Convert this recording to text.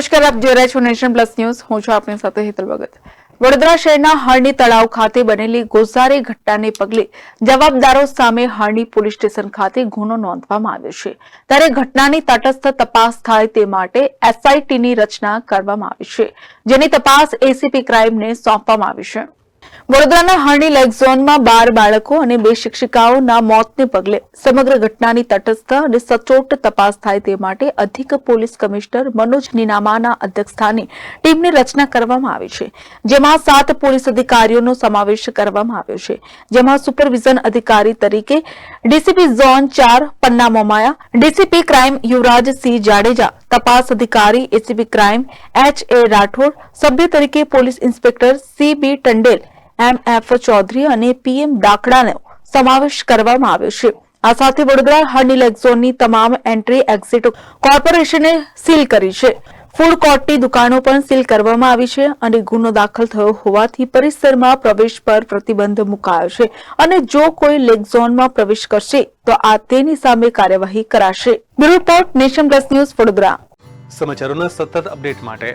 નમસ્કાર, આપ જોઈ રહ્યા છો નેશન પ્લસ ન્યૂઝ. હું છું આપની સાથે હેતલ ભગત. વડોદરા શહેરના હરણી તળાવ ખાતે બનેલી ગોઝારી ઘટનાને પગલે જવાબદારો સામે હરણી પોલીસ સ્ટેશન ખાતે ગુનો નોંધવામાં આવ્યો છે. ત્યારે ઘટનાની તટસ્થ તપાસ થાય તે માટે એસઆઈટીની રચના કરવામાં આવી છે, જેની તપાસ એસીપી ક્રાઇમને સોંપવામાં આવી છે. વડોદરાના હરણી લેક ઝોનમાં બાર બાળકો અને બે શિક્ષિકાઓના મોતને પગલે સમગ્ર ઘટનાની તટસ્થ અને સચોટ તપાસ થાય તે માટે અધિક પોલીસ કમિશનર મનોજ નિનામાના અધ્યક્ષસ્થાને ટીમની રચના કરવામાં આવી છે, જેમાં સાત પોલીસ અધિકારીઓનો સમાવેશ કરવામાં આવ્યો છે, જેમાં સુપરવિઝન અધિકારી તરીકે ડીસીપી ઝોન ચાર પન્ના મોમાયા, ડીસીપી ક્રાઇમ યુવરાજસિંહ જાડેજા, તપાસ અધિકારી ACP crime H A Rathod, સભ્ય તરીકે police inspector C B Tandel M F Chaudhari અને પીએમ દાખલાનો સમાવેશ કરવામાં આવ્યો છે. આ સાથે વડોદરા હર્ની લેક ઝોનની તમામ એન્ટ્રી, એક્ઝિટ કોર્પોરેશને સીલ કરી છે. ફૂડ કોર્ટની દુકાનો પણ સીલ કરવામાં આવી છે અને ગુનો દાખલ થયો હોવાથી પરિસરમાં પ્રવેશ પર પ્રતિબંધ મુકાયો છે અને જો કોઈ લેક ઝોનમાં પ્રવેશ કરશે, તો આ તેની સામે કાર્યવાહી કરાશે. Bureau Nation Plus News Vadodara. સમાચારોના સતત અપડેટ માટે